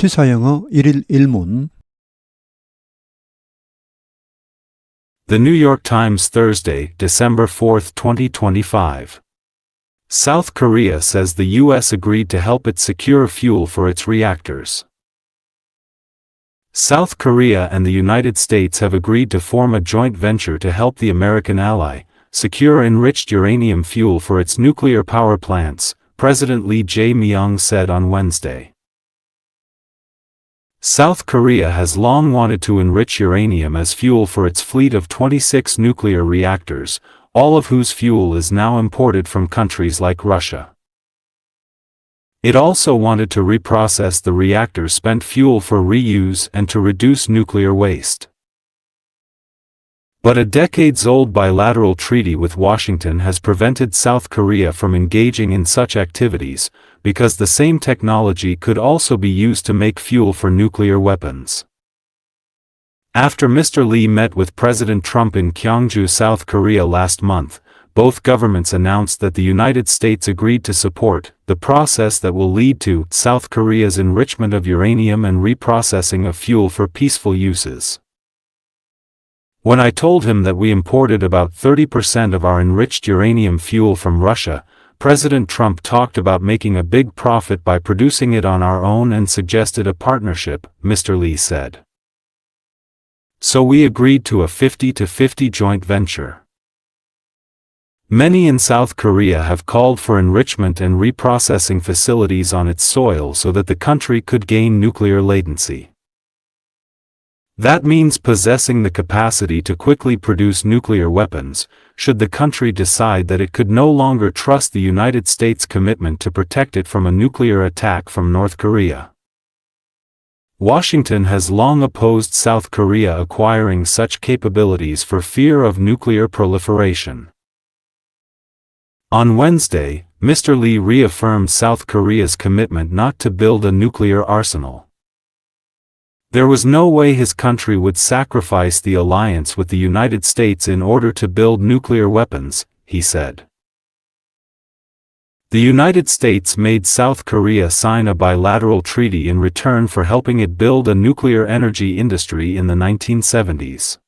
시사영어 1일 1문 The New York Times Thursday, December 4, 2025. South Korea says the U.S. agreed to help it secure fuel for its reactors. South Korea and the United States have agreed to form a joint venture to help the American ally secure enriched uranium fuel for its nuclear power plants, President Lee Jae-myung said on Wednesday. South Korea has long wanted to enrich uranium as fuel for its fleet of 26 nuclear reactors, all of whose fuel is now imported from countries like Russia. It also wanted to reprocess the reactor's spent fuel for reuse and to reduce nuclear waste. But a decades-old bilateral treaty with Washington has prevented South Korea from engaging in such activities, because the same technology could also be used to make fuel for nuclear weapons. After Mr. Lee met with President Trump in Gyeongju, South Korea last month, both governments announced that the United States agreed to support the process that will lead to South Korea's enrichment of uranium and reprocessing of fuel for peaceful uses. When I told him that we imported about 30% of our enriched uranium fuel from Russia, President Trump talked about making a big profit by producing it on our own and suggested a partnership, Mr. Lee said. So we agreed to a 50 to 50 joint venture. Many in South Korea have called for enrichment and reprocessing facilities on its soil so that the country could gain nuclear latency. That means possessing the capacity to quickly produce nuclear weapons, should the country decide that it could no longer trust the United States' commitment to protect it from a nuclear attack from North Korea. Washington has long opposed South Korea acquiring such capabilities for fear of nuclear proliferation. On Wednesday, Mr. Lee reaffirmed South Korea's commitment not to build a nuclear arsenal. There was no way his country would sacrifice the alliance with the United States in order to build nuclear weapons, he said. The United States made South Korea sign a bilateral treaty in return for helping it build a nuclear energy industry in the 1970s.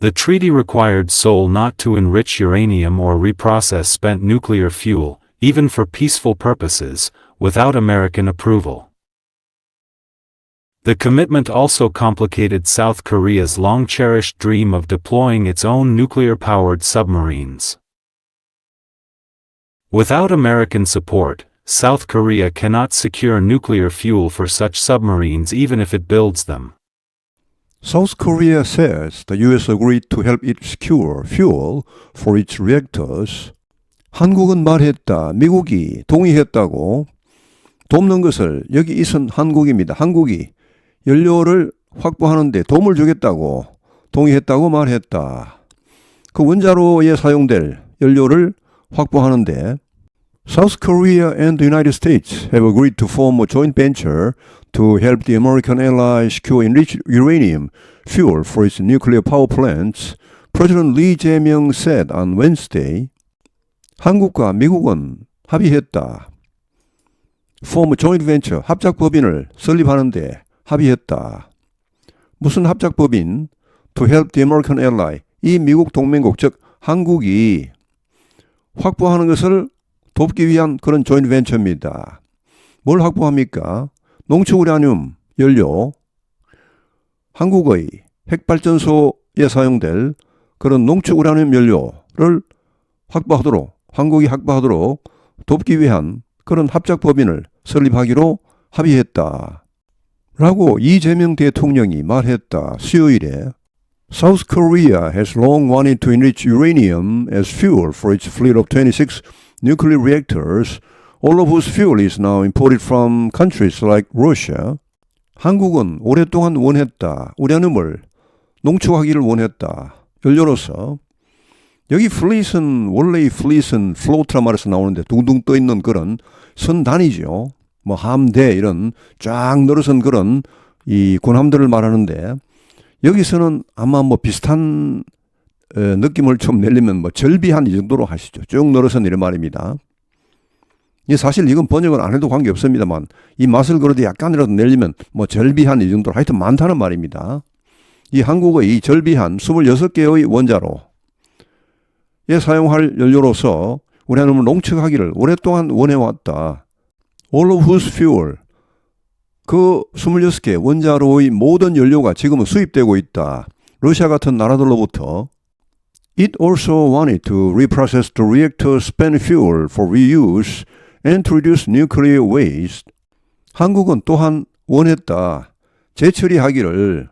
The treaty required Seoul not to enrich uranium or reprocess spent nuclear fuel, even for peaceful purposes, without American approval. The commitment also complicated South Korea's long-cherished dream of deploying its own nuclear-powered submarines. Without American support, South Korea cannot secure nuclear fuel for such submarines even if it builds them. South Korea says the US agreed to help it secure fuel for its reactors. 한국은 말했다. 미국이 동의했다고. 돕는 것을 여기 있은 한국입니다. 한국이 연료를 확보하는데 도움을 주겠다고 동의했다고 말했다. 그 원자로에 사용될 연료를 확보하는데 South Korea and the United States have agreed to form a joint venture to help the American ally secure enriched uranium fuel for its nuclear power plants, President Lee Jae-myung said on Wednesday. 한국과 미국은 합의했다. Form a joint venture 합작 법인을 설립하는데 합의했다. 무슨 합작법인? To help the American ally. 이 미국 동맹국 즉 한국이 확보하는 것을 돕기 위한 그런 조인 벤처입니다. 뭘 확보합니까? 농축우라늄 연료, 한국의 핵발전소에 사용될 그런 농축우라늄 연료를 확보하도록 한국이 확보하도록 돕기 위한 그런 합작법인을 설립하기로 합의했다. 라고 이재명 대통령이 말했다. 수요일에 South Korea has long wanted to enrich uranium as fuel for its fleet of 26 nuclear reactors, all of whose fuel is now imported from countries like Russia. 한국은 오랫동안 원했다. 우라늄을 농축하기를 원했다. 연료로서. 여기 플릿은 원래 이 플릿은 플로트라 말에서 나오는데 둥둥 떠 있는 그런 선단이죠. 뭐 함대 이런 쫙 늘어선 그런 이 군함들을 말하는데 여기서는 아마 뭐 비슷한 어, 느낌을 좀 내려면 뭐 절비한 이 정도로 하시죠. 쭉 늘어선 이런 말입니다. 이 사실 이건 번역을 안 해도 관계 없습니다만 이 맛을 그래도 약간이라도 내려면 뭐 절비한 이 정도로 하여튼 많다는 말입니다. 이 한국의 이 절비한 26개의 원자로 에 사용할 연료로서 우라늄을 농축하기를 오랫동안 원해왔다. All of whose fuel 그 26개 원자로의 모든 연료가 지금은 수입되고 있다. 러시아 같은 나라들로부터 It also wanted to reprocess the reactor's spent fuel for reuse and to reduce nuclear waste. 한국은 또한 원했다. 재처리하기를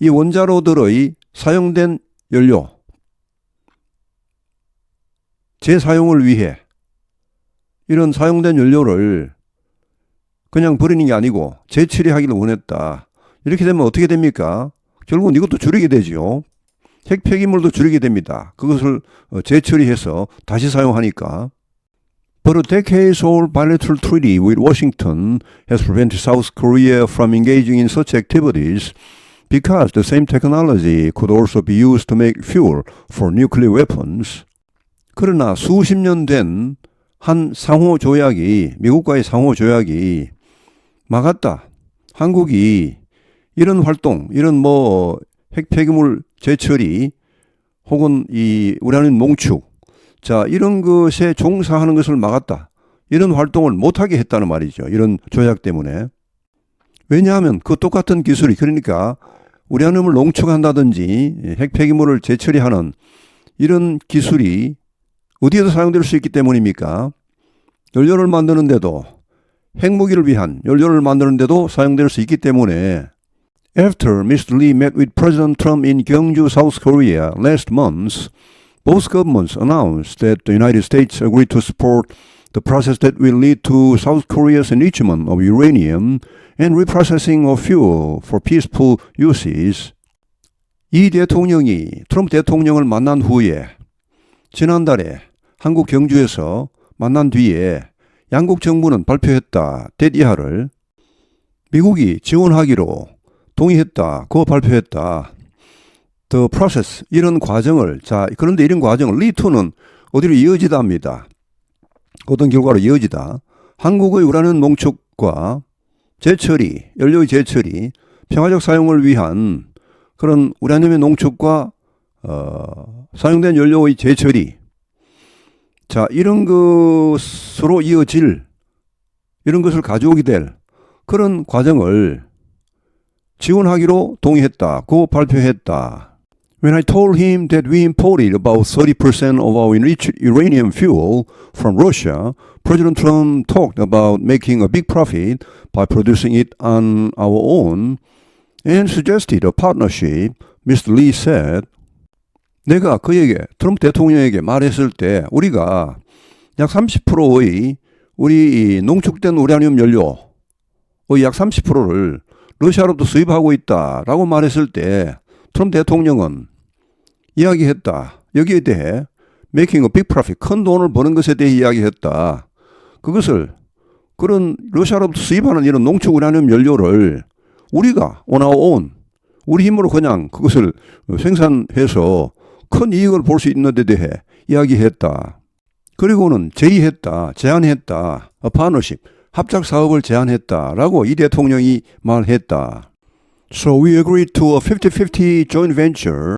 이 원자로들의 사용된 연료 재사용을 위해 이런 사용된 연료를 그냥 버리는 게 아니고 재처리하기를 원했다. 이렇게 되면 어떻게 됩니까? 결국은 이것도 줄이게 되지요. 핵 폐기물도 줄이게 됩니다. 그것을 어, 재처리해서 다시 사용하니까. But a decades-old bilateral treaty with Washington has prevented South Korea from engaging in such activities because the same technology could also be used to make fuel for nuclear weapons. 그러나 수십 년 된 한 상호 조약이 미국과의 상호 조약이 막았다. 한국이 이런 활동, 이런 뭐 핵폐기물 재처리 혹은 이 우라늄 농축 자 이런 것에 종사하는 것을 막았다. 이런 활동을 못하게 했다는 말이죠. 이런 조약 때문에. 왜냐하면 그 똑같은 기술이 그러니까 우라늄을 농축한다든지 핵폐기물을 재처리하는 이런 기술이 어디에도 사용될 수 있기 때문입니까? 연료를 만드는데도 핵무기를 위한 연료를 만드는데도 사용될 수 있기 때문에 After Mr. Lee met with President Trump in Gyeongju, South Korea last month, both governments announced that the United States agreed to support the process that will lead to South Korea's enrichment of uranium and reprocessing of fuel for peaceful uses. 이 대통령이 트럼프 대통령을 만난 후에 지난달에 한국 경주에서 만난 뒤에 양국 정부는 발표했다. 대디하를 미국이 지원하기로 동의했다. 그거 발표했다. The process 이런 과정을 자 그런데 이런 과정을 리투는 어디로 이어지다합니다. 어떤 결과로 이어지다. 한국의 우라늄 농축과 재처리, 연료의 재처리, 평화적 사용을 위한 그런 우라늄의 농축과 어, 사용된 연료의 재처리. 자, 이런 것으로 이어질 이런 것을 가져오게 될 그런 과정을 지원하기로 동의했다. 고 발표했다. When I told him that we imported about 30% of our enriched uranium fuel from Russia, President Trump talked about making a big profit by producing it on our own and suggested a partnership. Mr. Lee said, 내가 그에게 트럼프 대통령에게 말했을 때 우리가 약 30%의 우리 이 농축된 우라늄 연료의 약 30%를 러시아로부터 수입하고 있다라고 말했을 때 트럼프 대통령은 이야기했다. 여기에 대해 making a big profit, 큰 돈을 버는 것에 대해 이야기했다. 그것을 그런 러시아로부터 수입하는 이런 농축 우라늄 연료를 우리가 own, 우리 힘으로 그냥 그것을 생산해서 큰 이익을 볼 수 있는 데 대해 이야기했다. 그리고는 제의했다, 제안했다, partnership, 합작 사업을 제안했다라고 이 대통령이 말했다. So we agreed to a 50-50 joint venture.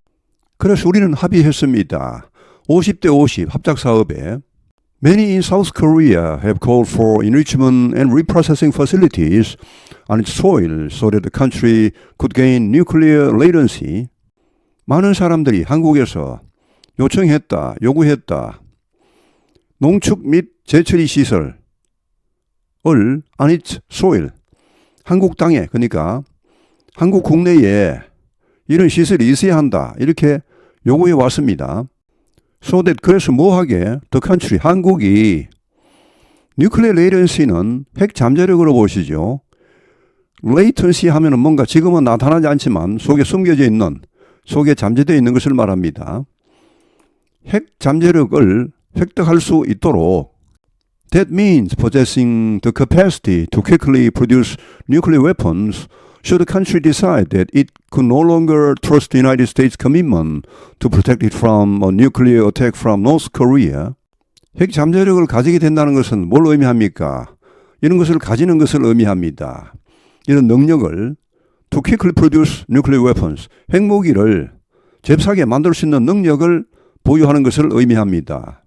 그래서 우리는 합의했습니다. 50대 50 합작 사업에 Many in South Korea have called for enrichment and reprocessing facilities on its soil so that the country could gain nuclear latency. 많은 사람들이 한국에서 요청했다, 요구했다. 농축 및 재처리 시설을 on its soil. 한국 땅에, 그러니까 한국 국내에 이런 시설이 있어야 한다. 이렇게 요구해 왔습니다. So that 그래서 뭐하게 the country 한국이 nuclear latency는 핵 잠재력으로 보시죠. latency 하면은 뭔가 지금은 나타나지 않지만 속에 숨겨져 있는 속에 잠재되어 있는 것을 말합니다. 핵 잠재력을 획득할 수 있도록 That means possessing the capacity to quickly produce nuclear weapons should the country decide that it could no longer trust the United States commitment to protect it from a nuclear attack from North Korea. 핵 잠재력을 가지게 된다는 것은 뭘 의미합니까? 이런 것을 가지는 것을 의미합니다. 이런 능력을 to quickly produce nuclear weapons, 핵무기를 잽싸게 만들 수 있는 능력을 보유하는 것을 의미합니다.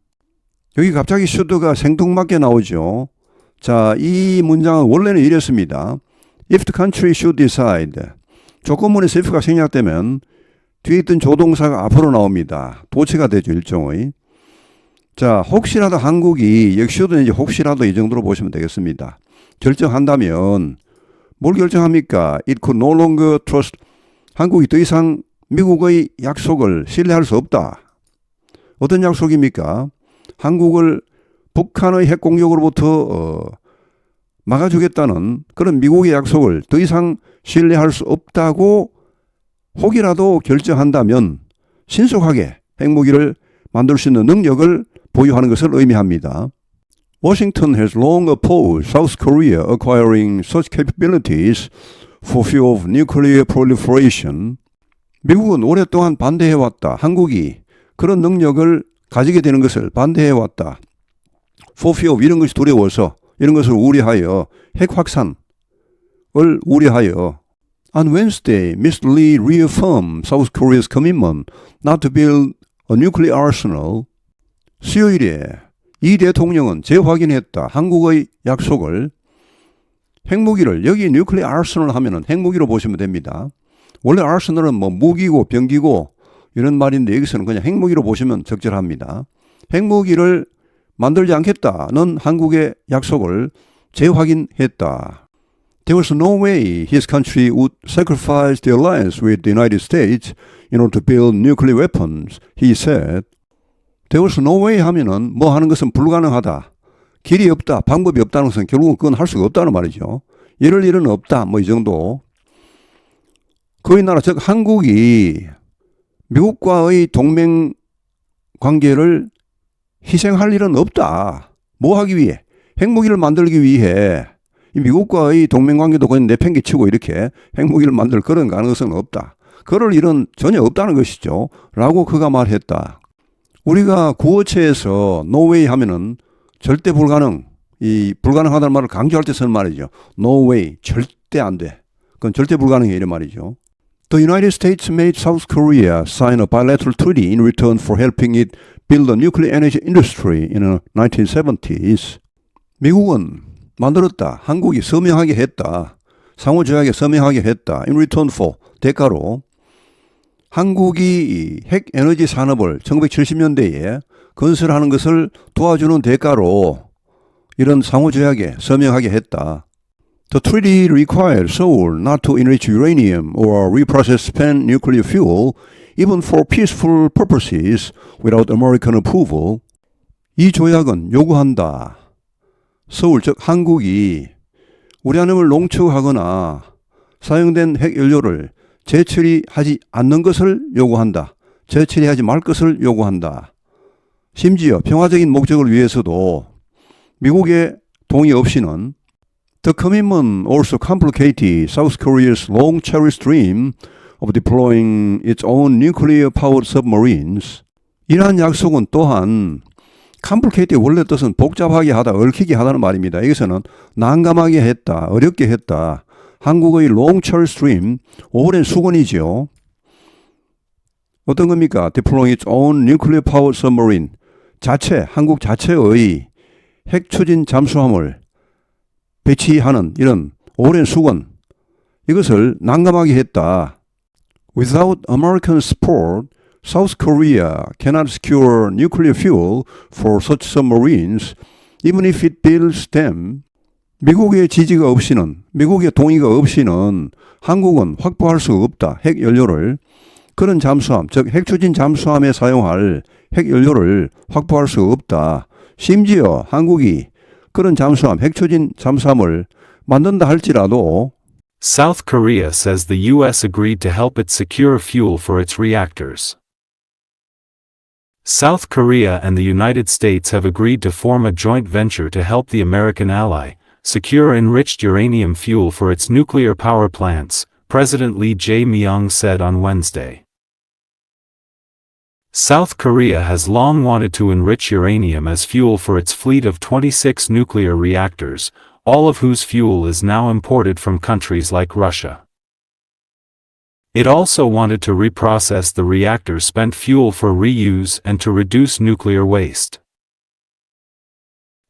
여기 갑자기 슈드가 생뚱맞게 나오죠. 자, 이 문장은 원래는 이랬습니다. If the country should decide. 조건문에서 if가 생략되면 뒤에 있던 조동사가 앞으로 나옵니다. 도치가 되죠, 일종의. 자, 혹시라도 한국이, should는 이제 혹시라도 이 정도로 보시면 되겠습니다. 결정한다면 뭘 결정합니까? It could no longer trust. 한국이 더 이상 미국의 약속을 신뢰할 수 없다. 어떤 약속입니까? 한국을 북한의 핵 공격으로부터 어, 막아주겠다는 그런 미국의 약속을 더 이상 신뢰할 수 없다고 혹이라도 결정한다면 신속하게 핵무기를 만들 수 있는 능력을 보유하는 것을 의미합니다. Washington has long opposed South Korea acquiring such capabilities for fear of nuclear proliferation. 미국은 오랫동안 반대해왔다. 한국이 그런 능력을 가지게 되는 것을 반대해왔다. For fear of 이런 것이 두려워서 이런 것을 우려하여 핵 확산을 우려하여 On Wednesday, Mr. Lee reaffirmed South Korea's commitment not to build a nuclear arsenal. 수요일에 이 대통령은 재확인했다. 한국의 약속을 핵무기를 여기 뉴클리어 아르서널 하면은 핵무기로 보시면 됩니다. 원래 아르서널은 뭐 무기고 병기고 이런 말인데 여기서는 그냥 핵무기로 보시면 적절합니다. 핵무기를 만들지 않겠다는 한국의 약속을 재확인했다. There was no way his country would sacrifice the alliance with the United States in order to build nuclear weapons, he said. There was no way 하면은 뭐 하는 것은 불가능하다. 길이 없다. 방법이 없다는 것은 결국은 그건 할 수가 없다는 말이죠. 이럴 일은 없다. 뭐 이 정도. 거의 나라, 즉 한국이 미국과의 동맹 관계를 희생할 일은 없다. 뭐 하기 위해? 핵무기를 만들기 위해 이 미국과의 동맹 관계도 그냥 내팽개치고 이렇게 핵무기를 만들 그런 가능성은 없다. 그럴 일은 전혀 없다는 것이죠. 라고 그가 말했다. 우리가 구어체에서 노웨이 하면은 절대 불가능, 이 불가능하다는 말을 강조할 때 쓰는 말이죠. No way, 절대 안 돼. 그건 절대 불가능해 이런 말이죠. The United States made South Korea sign a bilateral treaty in return for helping it build a nuclear energy industry in the 1970s. 미국은 만들었다. 한국이 서명하게 했다. 상호조약에 서명하게 했다. In return for 대가로 한국이 핵 에너지 산업을 1970년대에 건설하는 것을 도와주는 대가로 이런 상호조약에 서명하게 했다. The treaty required Seoul not to enrich uranium or reprocess spent nuclear fuel even for peaceful purposes without American approval. 이 조약은 요구한다. 서울 즉 한국이 우라늄을 농축하거나 사용된 핵 연료를 재처리하지 않는 것을 요구한다. 재처리하지 말 것을 요구한다. 심지어 평화적인 목적을 위해서도 미국의 동의 없이는 The commitment also complicated South Korea's long cherished dream of deploying its own nuclear powered submarines. 이러한 약속은 또한 컴플케이트의 원래 뜻은 복잡하게 하다, 얽히게 하다는 말입니다. 여기서는 난감하게 했다, 어렵게 했다. 한국의 long-term stream, 오랜 수건이죠. 어떤 겁니까? Deploying its own nuclear powered submarine. 자체, 한국 자체의 핵 추진 잠수함을 배치하는 이런 오랜 수건. 이것을 난감하게 했다. Without American support, South Korea cannot secure nuclear fuel for such submarines, even if it builds them. 미국의 지지가 없이는, 미국의 동의가 없이는 한국은 확보할 수 없다. 핵 연료를. 그런 잠수함, 즉 핵추진 잠수함에 사용할 핵 연료를 확보할 수 없다. 심지어 한국이 그런 잠수함, 핵추진 잠수함을 만든다 할지라도 South Korea says the U.S. agreed to help it secure fuel for its reactors. South Korea and the United States have agreed to form a joint venture to help the American ally secure enriched uranium fuel for its nuclear power plants, President Lee Jae-myung said on Wednesday. South Korea has long wanted to enrich uranium as fuel for its fleet of 26 nuclear reactors, all of whose fuel is now imported from countries like Russia. It also wanted to reprocess the reactor's spent fuel for reuse and to reduce nuclear waste.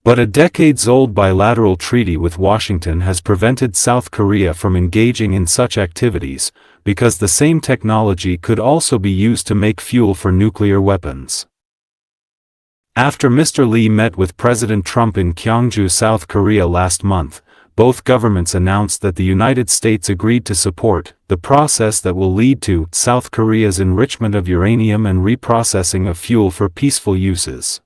But a decades-old bilateral treaty with Washington has prevented South Korea from engaging in such activities, because the same technology could also be used to make fuel for nuclear weapons. After Mr. Lee met with President Trump in Gyeongju, South Korea last month, both governments announced that the United States agreed to support the process that will lead to South Korea's enrichment of uranium and reprocessing of fuel for peaceful uses.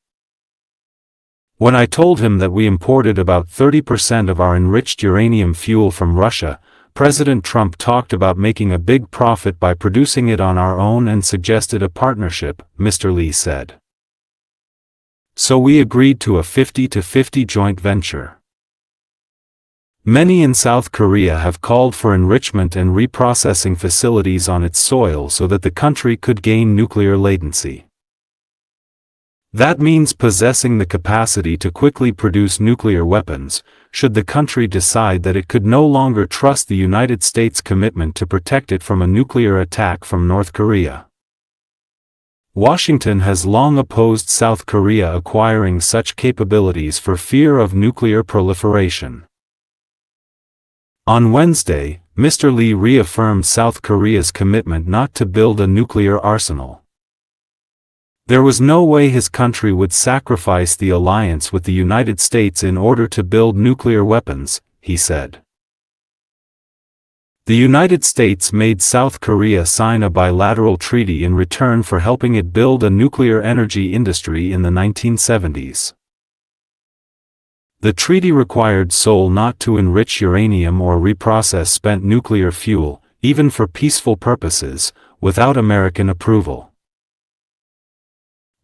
When I told him that we imported about 30% of our enriched uranium fuel from Russia, President Trump talked about making a big profit by producing it on our own and suggested a partnership, Mr. Lee said. So we agreed to a 50 to 50 joint venture. Many in South Korea have called for enrichment and reprocessing facilities on its soil so that the country could gain nuclear latency. That means possessing the capacity to quickly produce nuclear weapons, should the country decide that it could no longer trust the United States' commitment to protect it from a nuclear attack from North Korea. Washington has long opposed South Korea acquiring such capabilities for fear of nuclear proliferation. On Wednesday, Mr. Lee reaffirmed South Korea's commitment not to build a nuclear arsenal. There was no way his country would sacrifice the alliance with the United States in order to build nuclear weapons, he said. The United States made South Korea sign a bilateral treaty in return for helping it build a nuclear energy industry in the 1970s. The treaty required Seoul not to enrich uranium or reprocess spent nuclear fuel, even for peaceful purposes, without American approval.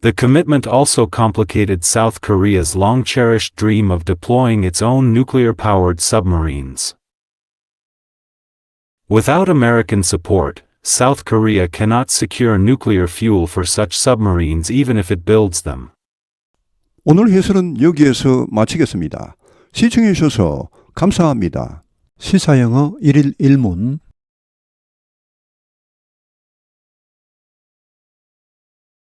The commitment also complicated South Korea's long-cherished dream of deploying its own nuclear-powered submarines. Without American support, South Korea cannot secure nuclear fuel for such submarines even if it builds them. 오늘 해설은 여기에서 마치겠습니다. 시청해 주셔서 감사합니다. 시사영어 1일 1문